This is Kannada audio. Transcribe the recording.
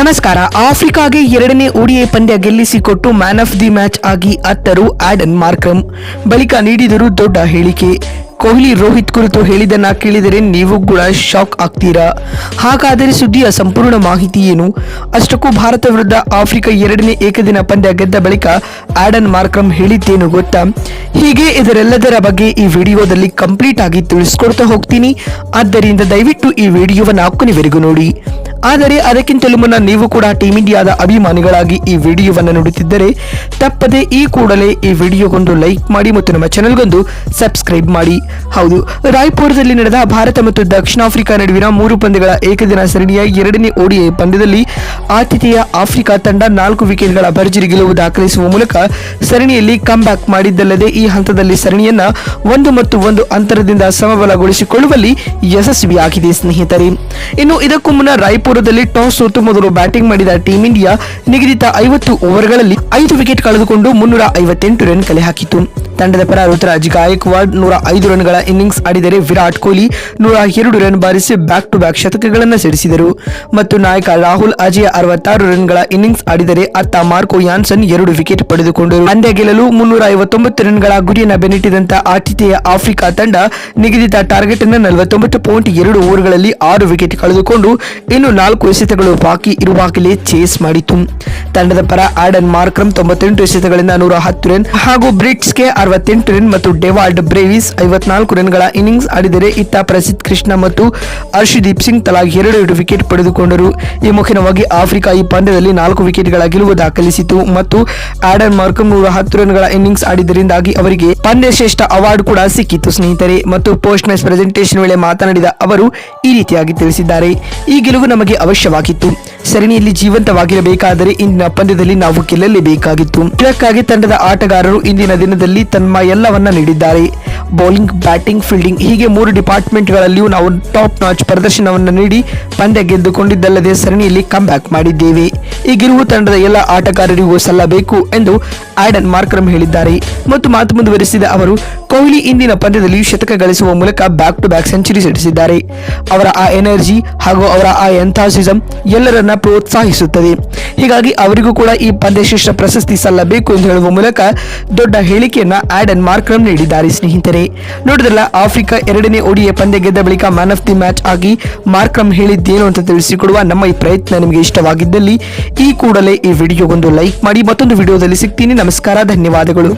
ನಮಸ್ಕಾರ. ಆಫ್ರಿಕಾಗೆ ಎರಡನೇ ಓಡಿಐ ಪಂದ್ಯ ಗೆಲ್ಲಿಸಿಕೊಟ್ಟು ಮ್ಯಾನ್ ಆಫ್ ದಿ ಮ್ಯಾಚ್ ಆಗಿ ಅತ್ತರು ಆಡನ್ ಮಾರ್ಕ್ರಮ್ ಬಳಿಕ ನೀಡಿದರು ದೊಡ್ಡ ಹೇಳಿಕೆ. ಕೊಹ್ಲಿ ರೋಹಿತ್ ಕುರಿತು ಹೇಳಿದನ್ನ ಕೇಳಿದರೆ ನೀವು ಕೂಡ ಶಾಕ್ ಆಗ್ತೀರಾ? ಹಾಗಾದರೆ ಸುದ್ದಿಯ ಸಂಪೂರ್ಣ ಮಾಹಿತಿ ಏನು? ಅಷ್ಟಕ್ಕೂ ಭಾರತ ವಿರುದ್ಧ ಆಫ್ರಿಕಾ ಎರಡನೇ ಏಕದಿನ ಪಂದ್ಯ ಗೆದ್ದ ಬಳಿಕ ಆಡನ್ ಮಾರ್ಕ್ರಮ್ ಹೇಳಿದ್ದೇನು ಗೊತ್ತಾ? ಹೀಗೆ ಇದರೆಲ್ಲದರ ಬಗ್ಗೆ ಈ ವಿಡಿಯೋದಲ್ಲಿ ಕಂಪ್ಲೀಟ್ ಆಗಿ ತಿಳಿಸ್ಕೊಡ್ತಾ ಹೋಗ್ತೀನಿ. ಆದ್ದರಿಂದ ದಯವಿಟ್ಟು ಈ ವಿಡಿಯೋವನ್ನು ಕೊನೆವರೆಗೂ ನೋಡಿ. ಆದರೆ ಅದಕ್ಕಿಂತಲೂ ಮುನ್ನ ನೀವು ಕೂಡ ಟೀಮ್ ಇಂಡಿಯಾದ ಅಭಿಮಾನಿಗಳಾಗಿ ಈ ವಿಡಿಯೋವನ್ನು ನೋಡುತ್ತಿದ್ದರೆ ತಪ್ಪದೆ ಈ ಕೂಡಲೇ ಈ ವಿಡಿಯೋಗೊಂದು ಲೈಕ್ ಮಾಡಿ ಮತ್ತು ನಮ್ಮ ಚಾನೆಲ್ಗೊಂದು ಸಬ್ಸ್ಕ್ರೈಬ್ ಮಾಡಿ. ಹೌದು, ರಾಯ್ಪುರದಲ್ಲಿ ನಡೆದ ಭಾರತ ಮತ್ತು ದಕ್ಷಿಣ ಆಫ್ರಿಕಾ ನಡುವಿನ ಮೂರು ಪಂದ್ಯಗಳ ಏಕದಿನ ಸರಣಿಯ ಎರಡನೇ ಓಡಿಐ ಪಂದ್ಯದಲ್ಲಿ ಆತಿಥೇಯ ಆಫ್ರಿಕಾ ತಂಡ ನಾಲ್ಕು ವಿಕೆಟ್ಗಳ ಭರ್ಜರಿ ಗೆಲುವು ದಾಖಲಿಸುವ ಮೂಲಕ ಸರಣಿಯಲ್ಲಿ ಬ್ಯಾಕ್ ಮಾಡಿದ್ದಲ್ಲದೆ ಈ ಹಂತದಲ್ಲಿ ಸರಣಿಯನ್ನ ಒಂದು ಮತ್ತು ಒಂದು ಅಂತರದಿಂದ ಸಮಬಲಗೊಳಿಸಿಕೊಳ್ಳುವಲ್ಲಿ ಯಶಸ್ವಿಯಾಗಿದೆ ಸ್ನೇಹಿತರೆ. ಇನ್ನು ಇದಕ್ಕೂ ಮುನ್ನ ರಾಯ್ಪುರದಲ್ಲಿ ಟಾಸ್ ಸೋತು ಮೊದಲು ಬ್ಯಾಟಿಂಗ್ ಮಾಡಿದ ಟೀಂ ಇಂಡಿಯಾ ನಿಗದಿತ ಐವತ್ತು ಓವರ್ಗಳಲ್ಲಿ ಐದು ವಿಕೆಟ್ ಕಳೆದುಕೊಂಡು ಮುನ್ನೂರ ಐವತ್ತೆಂಟು ರನ್ ಕಲೆ ಹಾಕಿತು ತಂಡದ ಪರ ಋತುರಾಜ್ ಗಾಯಕ್ವಾಡ್ ನೂರ ಐದು ರನ್ಗಳ ಇನ್ನಿಂಗ್ಸ್ ಆಡಿದರೆ ವಿರಾಟ್ ಕೊಹ್ಲಿ ನೂರ ಎರಡು ರನ್ ಬಾರಿಸಿ ಬ್ಯಾಕ್ ಟು ಬ್ಯಾಕ್ ಶತಕಗಳನ್ನು ಸಿಡಿಸಿದರು. ಮತ್ತು ನಾಯಕ ರಾಹುಲ್ ಅಜಯ್ ಅರವತ್ತಾರು ರನ್ಗಳ ಇನ್ನಿಂಗ್ಸ್ ಆಡಿದರೆ ಅತ್ತ ಮಾರ್ಕೋ ಯಾನ್ಸನ್ ಎರಡು ವಿಕೆಟ್ ಪಡೆದುಕೊಂಡರು. ಪಂದ್ಯ ಗೆಲ್ಲಲು ಮುನ್ನೂರ ಐವತ್ತೊಂಬತ್ತು ರನ್ಗಳ ಗುರಿಯನ್ನು ಬೆನ್ನಟ್ಟಿದಂತ ಆತಿಥೇಯ ಆಫ್ರಿಕಾ ತಂಡ ನಿಗದಿತ ಟಾರ್ಗೆಟ್ ಅನ್ನು ನಲವತ್ತೊಂಬತ್ತು ಪಾಯಿಂಟ್ ಎರಡು ಓವರ್ಗಳಲ್ಲಿ ಆರು ವಿಕೆಟ್ ಕಳೆದುಕೊಂಡು ಇನ್ನು ನಾಲ್ಕು ಎಸೆತಗಳು ಬಾಕಿ ಇರುವಾಗಲೇ ಚೇಸ್ ಮಾಡಿತು. ತಂಡದ ಪರ ಆಡನ್ ಮಾರ್ಕ್ರಮ್ ತೊಂಬತ್ತೆಂಟು ಎಸೆತಗಳಿಂದ ನೂರ ಹತ್ತು ರನ್ ಹಾಗೂ ಬ್ರಿಟ್ಸ್ಗೆ ಅರವತ್ತೆಂಟು ರನ್ ಮತ್ತು ಡೆವಾಲ್ಡ್ ಬ್ರೇವಿಸ್ ಐವತ್ನಾಲ್ಕು ರನ್ಗಳ ಇನ್ನಿಂಗ್ಸ್ ಆಡಿದರೆ ಇತ್ತ ಪ್ರಸಿದ್ಧ ಕೃಷ್ಣ ಮತ್ತು ಹರ್ಷದೀಪ್ ಸಿಂಗ್ ತಲಾ ಎರಡು ಎರಡು ವಿಕೆಟ್ ಪಡೆದುಕೊಂಡರು. ಈ ಮುಖ್ಯವಾಗಿ ಆಫ್ರಿಕಾ ಈ ಪಂದ್ಯದಲ್ಲಿ ನಾಲ್ಕು ವಿಕೆಟ್ಗಳ ಗೆಲುವು ದಾಖಲಿಸಿತು ಮತ್ತು ಆಡನ್ ಮಾರ್ಕಮ್ ನೂರ ಹತ್ತು ರನ್ಗಳ ಇನ್ನಿಂಗ್ಸ್ ಆಡಿದ್ದರಿಂದಾಗಿ ಅವರಿಗೆ ಪಂದ್ಯ ಶ್ರೇಷ್ಠ ಅವಾರ್ಡ್ ಕೂಡ ಸಿಕ್ಕಿತ್ತು ಸ್ನೇಹಿತರೆ. ಮತ್ತು ಪೋಸ್ಟ್ ಮ್ಯಾಚ್ ಪ್ರೆಸೆಂಟೇಷನ್ ವೇಳೆ ಮಾತನಾಡಿದ ಅವರು, ಈ ರೀತಿಯಾಗಿ ತಿಳಿಸಿದ್ದಾರೆ. ಈ ಗೆಲುವು ನಮಗೆ ಅವಶ್ಯವಾಗಿತ್ತು. ಸರಣಿಯಲ್ಲಿ ಜೀವಂತವಾಗಿರಬೇಕಾದರೆ ಇಂದಿನ ಪಂದ್ಯದಲ್ಲಿ ನಾವು ಗೆಲ್ಲಲೇಬೇಕಾಗಿತ್ತು. ಇದಕ್ಕಾಗಿ ತಂಡದ ಆಟಗಾರರು ಇಂದಿನ ದಿನದಲ್ಲಿ ತಮ್ಮ ಎಲ್ಲವನ್ನ ನೀಡಿದ್ದಾರೆ. ಬೌಲಿಂಗ್, ಬ್ಯಾಟಿಂಗ್, ಫೀಲ್ಡಿಂಗ್ ಹೀಗೆ ಮೂರು ಡಿಪಾರ್ಟ್ಮೆಂಟ್ಗಳಲ್ಲಿಯೂ ನಾವು ಟಾಪ್ ನಾಚ್ ಪ್ರದರ್ಶನವನ್ನು ನೀಡಿ ಪಂದ್ಯ ಗೆದ್ದುಕೊಂಡಿದ್ದಲ್ಲದೆ ಸರಣಿಯಲ್ಲಿ ಬ್ಯಾಕ್ ಮಾಡಿದ್ದೇವೆ. ಈ ಗೆಲುವು ತಂಡದ ಎಲ್ಲ ಆಟಗಾರರಿಗೂ ಸಲ್ಲಬೇಕು ಎಂದು ಆಡನ್ ಮಾರ್ಕ್ರಮ್ ಹೇಳಿದ್ದಾರೆ. ಮತ್ತು ಮಾತು ಮುಂದುವರಿಸಿದ ಅವರು, ಕೊಹ್ಲಿ ಇಂದಿನ ಪಂದ್ಯದಲ್ಲಿ ಶತಕ ಗಳಿಸುವ ಮೂಲಕ ಬ್ಯಾಕ್ ಟು ಬ್ಯಾಕ್ ಸೆಂಚುರಿ ಸಿಡಿಸಿದ್ದಾರೆ ಅವರ ಆ ಎನರ್ಜಿ ಹಾಗೂ ಅವರ ಆ ಎಂಥಾಸಿಸಂ ಎಲ್ಲರನ್ನ ಪ್ರೋತ್ಸಾಹಿಸುತ್ತದೆ. ಹೀಗಾಗಿ ಅವರಿಗೂ ಕೂಡ ಈ ಪಂದ್ಯಶ್ರೇಷ್ಠ ಪ್ರಶಸ್ತಿ ಸಲ್ಲಬೇಕು ಎಂದು ಹೇಳುವ ಮೂಲಕ ದೊಡ್ಡ ಹೇಳಿಕೆಯನ್ನ ಆಡನ್ ಮಾರ್ಕ್ರಮ್ ನೀಡಿದ್ದಾರೆ ಸ್ನೇಹಿತರೆ. ನೋಡಿದ್ರಲ್ಲ, ಆಫ್ರಿಕಾ ಎರಡನೇ ಒಡಿಯ ಪಂದ್ಯ ಗೆದ್ದ ಬಳಿಕ ಮ್ಯಾನ್ ಆಫ್ ದಿ ಮ್ಯಾಚ್ ಆಗಿ ಮಾರ್ಕ್ರಮ್ ಹೇಳಿದ್ದೇನು ಅಂತ ತಿಳಿಸಿಕೊಡುವ ನಮ್ಮ ಈ ಪ್ರಯತ್ನ ನಿಮಗೆ ಇಷ್ಟವಾಗಿದ್ದಲ್ಲಿ, ಈ ಕೂಡಲೇ ಈ ವಿಡಿಯೋಗೊಂದು ಲೈಕ್ ಮಾಡಿ ಮತ್ತೊಂದು ವಿಡಿಯೋದಲ್ಲಿ ಸಿಗ್ತೀನಿ. ನಮಸ್ಕಾರ, ಧನ್ಯವಾದಗಳು.